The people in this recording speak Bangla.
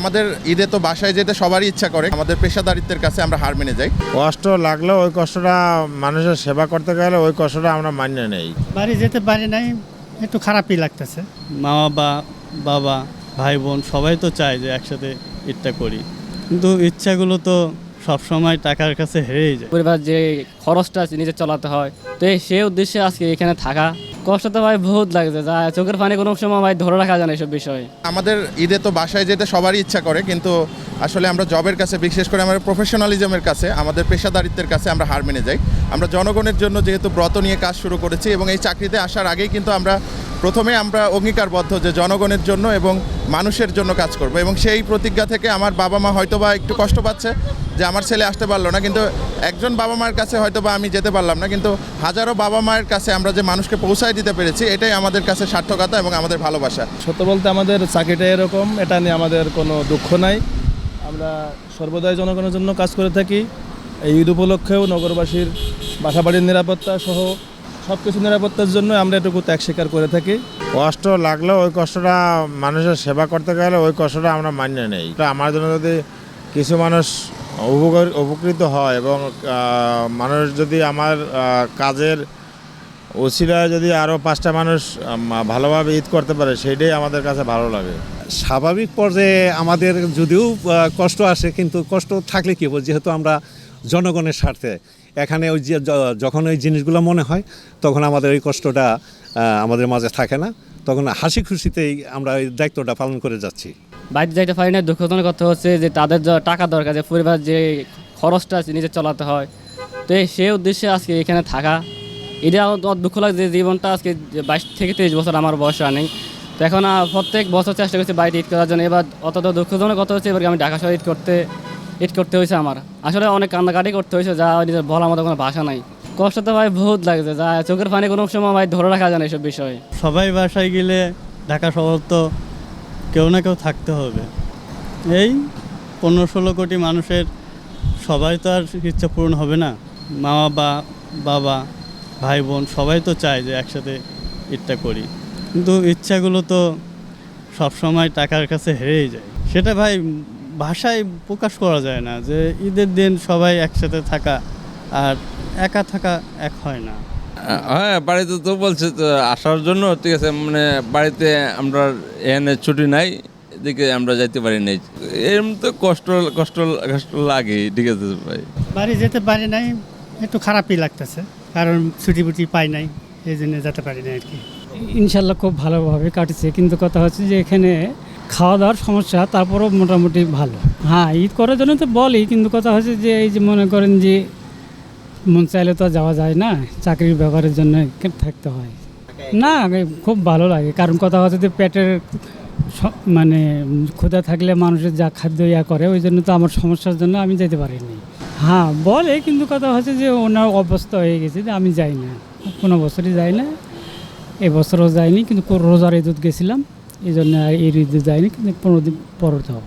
আমাদের ঈদে তো বাসায় যেতে সবারই ইচ্ছা করে। আমাদের পেশাদারিত্বের কাছে আমরা হার মেনে যাই। কষ্ট লাগলেও ওই কষ্টটা মানুষের সেবা করতে গেলে ওই কষ্টটা আমরা মান্য নেই। বাড়ি যেতে পারি নাই একটু খারাপই লাগতেছে। মা বাবা বাবা ভাই বোন সবাই তো চায় যে একসাথে ঈদটা করি। কিন্তু ইচ্ছাগুলো তো সবসময় টাকার কাছে হেরেই যায়। পরিবার যে খরচটা আছে নিজে চালাতে হয় তো এই সে উদ্দেশ্যে আজকে এখানে থাকা। কষ্ট তো ভাই বহুত লাগছে চোখের পানি কোনো সময় ভাই ধরে রাখা যায় না এসব বিষয়ে। আমাদের ঈদে তো বাসায় যেতে সবারই ইচ্ছা করে, কিন্তু আসলে আমরা জবের কাছে, বিশেষ করে আমাদের প্রফেশনালিজমের কাছে, আমাদের পেশাদারিত্বের কাছে আমরা হার মেনে যাই। আমরা জনগণের জন্য যেহেতু ব্রত নিয়ে কাজ শুরু করেছি এবং এই চাকরিতে আসার আগেই কিন্তু আমরা প্রথমে আমরা অঙ্গীকারবদ্ধ যে জনগণের জন্য এবং মানুষের জন্য কাজ করব এবং সেই প্রতিজ্ঞা থেকে আমার বাবা মা হয়তো বা একটু কষ্ট পাচ্ছে যে আমার ছেলে আসতে পারল না, কিন্তু একজন বাবা মায়ের কাছে হয়তো বা আমি যেতে পারলাম না, কিন্তু হাজারো বাবা মায়ের কাছে আমরা যে মানুষকে পৌঁছায় দিতে পেরেছি এটাই আমাদের কাছে সার্থকতা এবং আমাদের ভালোবাসা। সত্য বলতে আমাদের চাকরিটা এরকম এটা নিয়ে আমাদের কোনো দুঃখ নাই। আমরা সর্বদাই জনগণের জন্য কাজ করে থাকি। এই ঈদ উপলক্ষেও নগরবাসীর বাসাবাড়ির নিরাপত্তা সহ সব কিছু নিরাপত্তার জন্য আমরা এটুকু ত্যাগ স্বীকার করে থাকি। কষ্ট লাগলেও ওই কষ্টটা মানুষের সেবা করতে গেলে ওই কষ্টটা আমরা মান্য নেই। তা আমার জন্য যদি কিছু মানুষ উপকার উপকৃত হয় এবং মানুষ যদি আমার কাজের ওসিলায় যদি আরও পাঁচটা মানুষ ভালোভাবে ঈদ করতে পারে সেটাই আমাদের কাছে ভালো লাগে। স্বাভাবিক পর্যায়ে আমাদের যদিও কষ্ট আসে কিন্তু কষ্ট থাকলে কী হবে? যেহেতু আমরা জনগণের স্বার্থে। এখানে ওই যে যখন ওই জিনিসগুলো মনে হয় তখন আমাদের ওই কষ্টটা আমাদের মাঝে থাকে না। তখন হাসি খুশিতেই আমরা ওই দায়িত্বটা পালন করে যাচ্ছি। বাড়িতে যাইতে পারি না দুঃখজনক কথা হচ্ছে যে তাদের যা টাকা দরকার যে পরিবার যে খরচটা আছে নিজে চালাতে হয়। তো এই সে উদ্দেশ্যে আজকে এখানে থাকা। এটা আমার দুঃখ লাগে যে জীবনটা আজকে বাইশ থেকে তেইশ বছর আমার বয়স আর নেই তো এখন প্রত্যেক বছর চেষ্টা করছি বাড়িতে ঈদ করার জন্য। এবার অতটা দুঃখজনক কথা হচ্ছে, এবার আমি ঢাকা শহর ঈদ করতে ঈদ করতে হয়েছে আমার। আসলে অনেক কান্নাকাটি করতে হয়েছে, যা নিজের বলার মতো কোনো ভাষা নাই। কষ্ট তো ভাই বহুত লাগছে, যা চোখের পানি কোনো সময় ভাই ধরে রাখা যায় না এসব বিষয়ে। সবাই বাসায় গেলে ঢাকা শহর তো কেউ না কেউ থাকতে হবে। এই পনেরো ষোলো কোটি মানুষের সবাই তো আর ইচ্ছা পূরণ হবে না। মা বাবা ভাই বোন সবাই তো চায় যে একসাথে ঈদটা করি। কিন্তু ইচ্ছাগুলো তো সবসময় টাকার কাছে হেরেই যায়। সেটা ভাই ভাষায় প্রকাশ করা যায় না যে ঈদের দিন সবাই একসাথে থাকা আর একা থাকা এক হয় না। হ্যাঁ বাড়িতে তো বলছে তো আসার জন্য ঠিক আছে মানে বাড়িতে আমরা এখানে ছুটি নাই এদিকে আমরা যাইতে পারি নাই। এরকম তো কষ্ট কষ্ট কষ্ট লাগে ঠিক আছে ভাই। বাড়ি যেতে পারি নাই একটু খারাপই লাগতেছে। কারণ ছুটি ফুটি পাই নাই, এই জন্য যেতে পারি না আর কি। ইনশাল্লাহ খুব ভালোভাবে কাটছে, কিন্তু কথা হচ্ছে যে এখানে খাওয়া দাওয়ার সমস্যা, তারপরও মোটামুটি ভালো। হ্যাঁ ঈদ করার জন্য তো বলি, কিন্তু কথা হচ্ছে যে এই যে মনে করেন যে মন চাইলে তো যাওয়া যায় না, চাকরির ব্যাপারের জন্য থাকতে হয়। না, খুব ভালো লাগে, কারণ কথা হচ্ছে যে পেটের মানে ক্ষুধা থাকলে মানুষের যা খাদ্য ইয়া করে, ওই জন্য তো আমার সমস্যার জন্য আমি যেতে পারিনি। হ্যাঁ বলে, কিন্তু কথা হচ্ছে যে ওনার অবস্থা হয়ে গেছে যে আমি যাই না। কোনো বছরই যাই না। এবছরও যাইনি, কিন্তু রোজার ঈদত গেছিলাম। এই জন্য এই ঈদে যাইনি, কিন্তু পনেরো দিন পরতে যাব